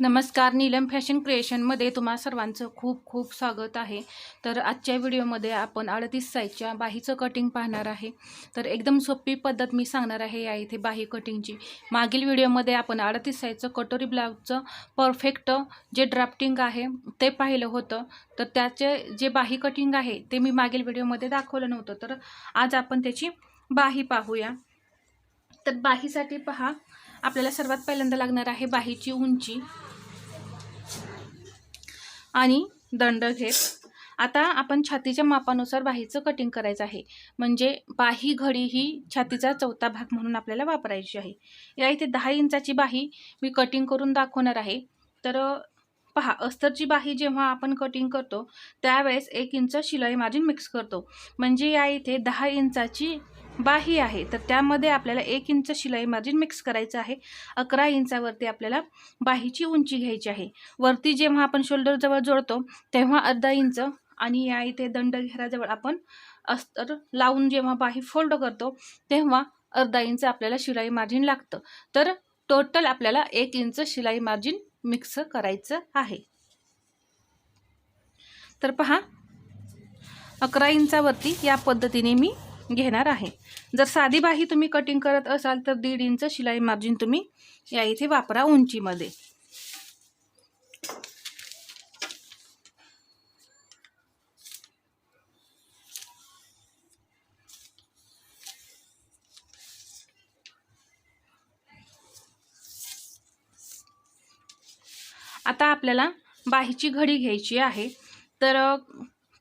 नमस्कार नीलम फॅशन क्रिएशनमध्ये तुम्हा सर्वांचं खूप खूप स्वागत आहे. तर आजच्या व्हिडिओमध्ये आपण अडतीस साईजच्या बाहीचं कटिंग पाहणार आहे. तर एकदम सोपी पद्धत मी सांगणार आहे या इथे बाही कटिंगची. मागील व्हिडिओमध्ये आपण अडतीस साईजचं कटोरी ब्लाऊजचं परफेक्ट जे ड्राफ्टिंग आहे ते पाहिलं होतं. तर त्याचे जे बाही कटिंग आहे ते मी मागील व्हिडिओमध्ये दाखवलं नव्हतं. तर आज आपण त्याची बाही पाहूया. तर बाहीसाठी पहा आपल्याला सर्वात पहिल्यांदा लागणार आहे बाहीची उंची. आणि दंड घेत. आता आपण छातीच्या मापानुसार बाहीचं कटिंग करायचं आहे. म्हणजे बाही घडी ही छातीचा चौथा भाग म्हणून आपल्याला वापरायची आहे. या इथे दहा इंचाची बाही मी कटिंग करून दाखवणार आहे. तर पहा अस्तरची बाही जेव्हा आपण कटिंग करतो त्यावेळेस एक इंच शिलाई मार्जिन मिक्स करतो. म्हणजे या इथे दहा इंचाची बाही आहे. तर त्यामध्ये आपल्याला एक इंच शिलाई मार्जिन मिक्स करायचं आहे. अकरा इंचावरती आपल्याला बाहीची उंची घ्यायची आहे. वरती जेव्हा आपण शोल्डरजवळ जोडतो तेव्हा अर्धा इंच आणि या इथे दंड घेराजवळ आपण अस्तर लावून जेव्हा बाही फोल्ड करतो तेव्हा अर्धा इंच आपल्याला शिलाई मार्जिन लागतं. तर टोटल आपल्याला एक इंच शिलाई मार्जिन मिक्स करायचं आहे. तर पहा अकरा इंचावरती या पद्धतीने मी घेणार आहे. जर साधी बाही तुम्ही कटिंग करत असाल तर दीड इंच शिलाई मार्जिन तुम्ही या इथे वापरा उंचीमध्ये. आता आपल्याला बाहीची घडी घ्यायची आहे. तर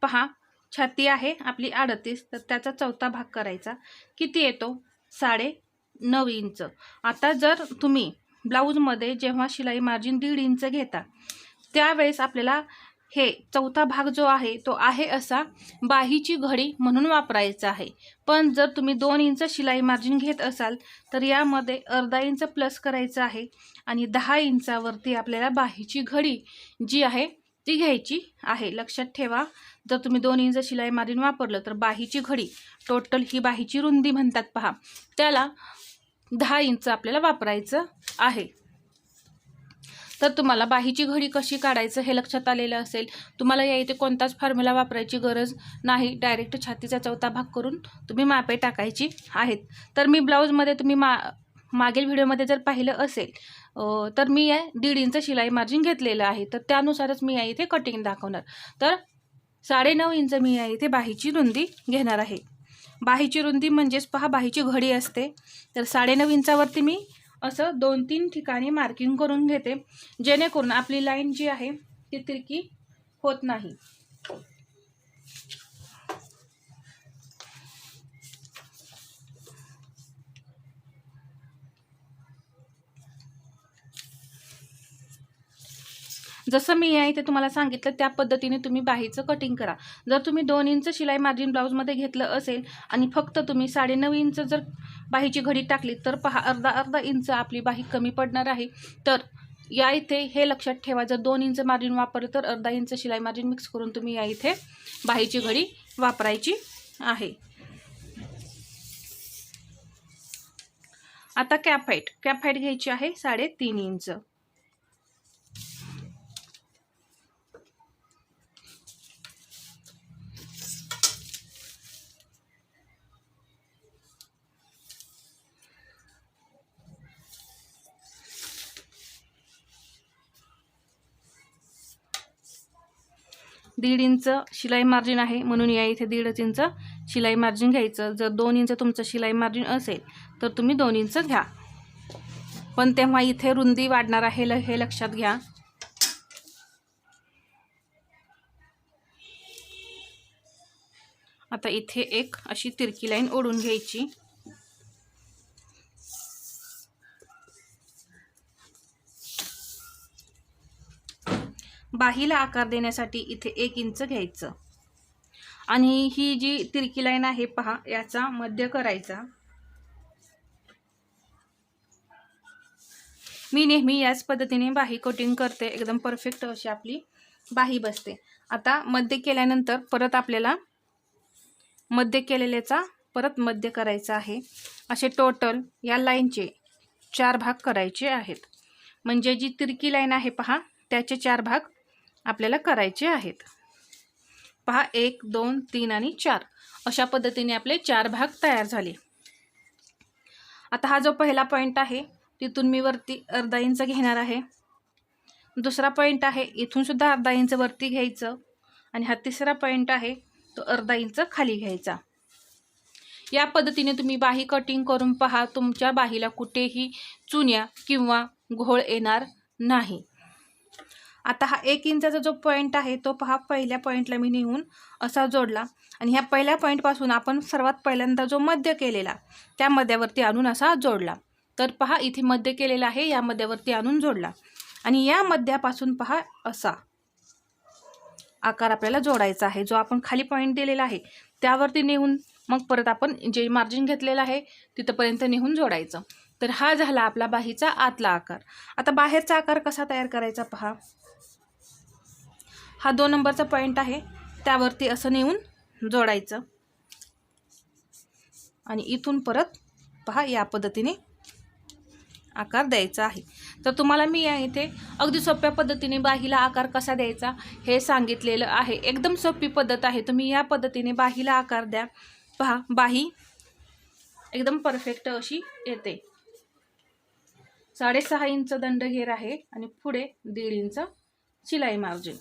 पहा छाती आहे आपली अडतीस तर त्याचा चौथा भाग करायचा. किती येतो? साडे नऊ इंच. आता जर तुम्ही ब्लाऊजमध्ये जेव्हा शिलाई मार्जिन दीड इंच घेता त्यावेळेस आपल्याला हे चौथा भाग जो आहे तो आहे असा बाहीची घडी म्हणून वापरायचा आहे. पण जर तुम्ही दोन इंच शिलाई मार्जिन घेत असाल तर यामध्ये अर्धा इंच प्लस करायचं आहे आणि दहा इंचावरती आपल्याला बाहीची घडी जी आहे ती घ्यायची आहे. लक्षात ठेवा. जर तुम्ही दोन इंच शिलाई मारीन वापरलं तर बाहीची घडी टोटल ही बाहीची रुंदी म्हणतात पहा. त्याला दहा इंच आपल्याला वापरायचं आहे. तर तुम्हाला बाहीची घडी कशी काढायचं हे लक्षात आलेलं असेल. तुम्हाला या इथे कोणताच फॉर्म्युला वापरायची गरज नाही. डायरेक्ट छातीचा चौथा भाग करून तुम्ही मापे टाकायची आहेत. तर मी ब्लाऊजमध्ये तुम्ही मा मागील व्हिडिओमध्ये जर पाहिलं असेल तर मी या दीड इंच शिलाई मार्जिन घेतलेलं आहे. तर त्यानुसारच मी या इथे कटिंग दाखवणार. तर साडेनऊ इंच मी या इथे बाहीची रुंदी घेणार आहे. बाहीची रुंदी म्हणजेच पहा बाहीची घडी असते. तर साडेनऊ इंचावरती मी असं दोन तीन ठिकाणी मार्किंग करून घेते. जेणेकरून आपली लाईन जी आहे ती तिरकी होत नाही. जसं मी या इथे तुम्हाला सांगितलं त्या पद्धतीने तुम्ही बाहीचं कटिंग करा. जर तुम्ही दोन इंच शिलाई मार्जिन ब्लाऊजमध्ये घेतलं असेल आणि फक्त तुम्ही साडेनऊ इंच जर बाहीची घडी टाकली तर पहा अर्धा अर्धा इंच आपली बाही कमी पडणार आहे. तर या इथे हे लक्षात ठेवा जर दोन इंच मार्जिन वापरलं तर अर्धा इंच शिलाई मार्जिन मिक्स करून तुम्ही या इथे बाहीची घडी वापरायची आहे. आता कॅप हाईट कॅप हाईट घ्यायची आहे साडेतीन इंच. दीड इंच शिलाई मार्जिन आहे. म्हणून या इथे दीडच इंच शिलाई मार्जिन घ्यायचं. जर दोन इंच तुमचं शिलाई मार्जिन असेल तर तुम्ही दोन इंच घ्या. पण तेव्हा इथे रुंदी वाढणार आहे. ल हे लक्षात घ्या. आता इथे एक अशी तिरकी लाईन ओढून घ्यायची. बाहीला आकार देण्यासाठी इथे एक इंच घ्यायचं. आणि ही जी तिरकी लाईन आहे पहा याचा मध्य करायचा. मी नेहमी याच पद्धतीने बाही कटिंग करते एकदम परफेक्ट अशी आपली बाही बसते. आता मध्य केल्यानंतर परत आपल्याला मध्य केलेल्याचा परत मध्य करायचा आहे. असे टोटल या लाईनचे चार भाग करायचे आहेत. म्हणजे जी तिरकी लाईन आहे पहा त्याचे चार भाग आपल्याला करायचे आहेत. पहा एक दोन तीन आणि चार. अशा पद्धतीने आपले चार भाग तयार झाले. आता हा जो पहिला पॉईंट आहे तिथून मी वरती अर्धा इंच घेणार आहे. दुसरा पॉईंट आहे इथून सुद्धा अर्धा इंच वरती घ्यायचं. आणि हा तिसरा पॉईंट आहे तो अर्धा इंच खाली घ्यायचा. या पद्धतीने तुम्ही बाही कटिंग करून पहा तुमच्या बाहीला कुठेही चुन्या किंवा घोळ येणार नाही. आता हा एक इंचाचा जो पॉईंट आहे तो पहा पहिल्या पॉईंटला मी नेऊन असा जोडला. आणि ह्या पहिल्या पॉईंटपासून आपण सर्वात पहिल्यांदा जो मध्य केलेला त्या मध्यावरती आणून असा जोडला. तर पहा इथे मध्य केलेला आहे या मध्यावरती आणून जोडला. आणि या मध्यापासून पहा असा आकार आपल्याला जोडायचा आहे जो आपण खाली पॉईंट दिलेला आहे त्यावरती नेऊन मग परत आपण जे मार्जिन घेतलेलं आहे तिथंपर्यंत नेऊन जोडायचं. तर हा झाला आपला बाहीचा आतला आकार. आता बाहेरचा आकार कसा तयार करायचा पहा. हा दोन नंबरचा पॉईंट आहे. त्यावरती असं नेऊन जोडायचं. आणि इथून परत पहा या पद्धतीने आकार द्यायचा आहे. तर तुम्हाला मी या इथे अगदी सोप्या पद्धतीने बाहीला आकार कसा द्यायचा हे सांगितलेलं आहे. एकदम सोपी पद्धत आहे. तुम्ही या पद्धतीने बाहीला आकार द्या. पहा बाही एकदम परफेक्ट अशी येते. साडेसहा इंच दंडघेर आहे आणि पुढे दीड इंच शिलाई मार्जिन.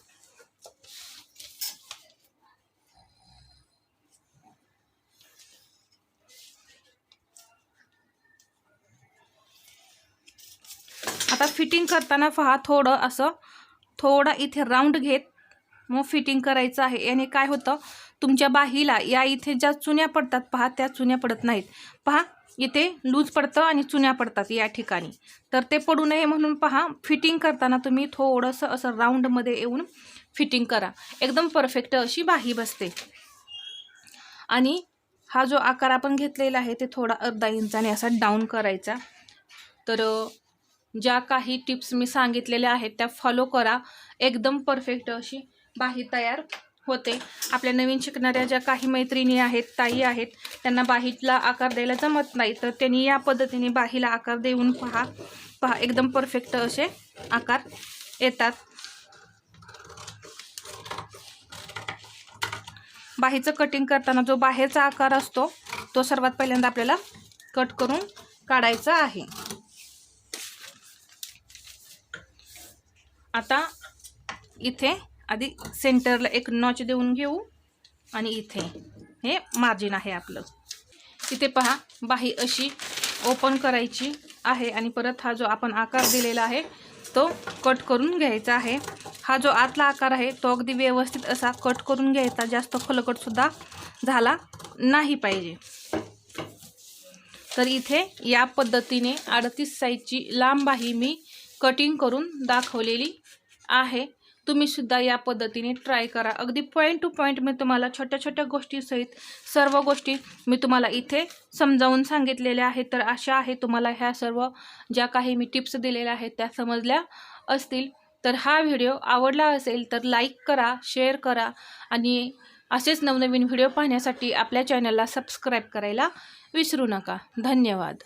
आता फिटिंग करताना पहा थोडं असं थोडा इथे राऊंड घेत मग फिटिंग करायचं आहे. याने काय होतं तुमच्या बाहीला या इथे ज्या चुन्या पडतात पहा त्या चुन्या पडत नाहीत. पहा इथे लूज पडतं आणि चुन्या पडतात या ठिकाणी. तर ते पडू नये म्हणून पहा फिटिंग करताना तुम्ही थोडंसं असं राऊंडमध्ये येऊन फिटिंग करा. एकदम परफेक्ट अशी बाही बसते. आणि हा जो आकार आपण घेतलेला आहे ते थोडा अर्धा इंचाने असा डाऊन करायचा. तर ज्या काही टिप्स मी सांगितलेल्या आहेत त्या फॉलो करा. एकदम परफेक्ट अशी बाही तयार होते. आपल्या नवीन शिकणाऱ्या ज्या काही मैत्रिणी आहेत ताई आहेत त्यांना बाहीला आकार द्यायला जमत नाही तर त्यांनी या पद्धतीने बाहीला आकार देऊन पहा. पहा एकदम परफेक्ट असे आकार येतात. बाहीचं कटिंग करताना जो बाहेरचा आकार असतो तो सर्वात पहिल्यांदा आपल्याला कट करून काढायचा आहे. आता इथे आधी सेंटरला एक नॉच देऊन घेऊ आणि इथे हे मार्जिन आहे आपलं. इथे पहा बाही अशी ओपन करायची आहे आणि परत हा जो आपण आकार दिलेला आहे तो कट करून घ्यायचा आहे. हा जो आतला आकार आहे तो अगदी व्यवस्थित असा कट करून घ्यायचा. जास्त खोलकटसुद्धा झाला नाही पाहिजे. तर इथे या पद्धतीने अडतीस साईजची लांब आहे मी कटिंग करून दाखवलेली आहे. तुम्ही सुद्धा या पद्धतीने ट्राय करा. अगदी पॉईंट टू पॉईंट मी तुम्हाला छोट्या छोट्या गोष्टीसहित सर्व गोष्टी मी तुम्हाला इथे समजावून सांगितलेल्या आहेत. तर अशा आहे तुम्हाला ह्या सर्व ज्या काही मी टिप्स दिलेल्या आहेत त्या समजल्या असतील. तर हा व्हिडिओ आवडला असेल तर लाईक करा शेअर करा आणि असेच नवनवीन व्हिडिओ पाहण्यासाठी आपल्या चॅनलला सबस्क्राईब करायला विसरू नका. धन्यवाद.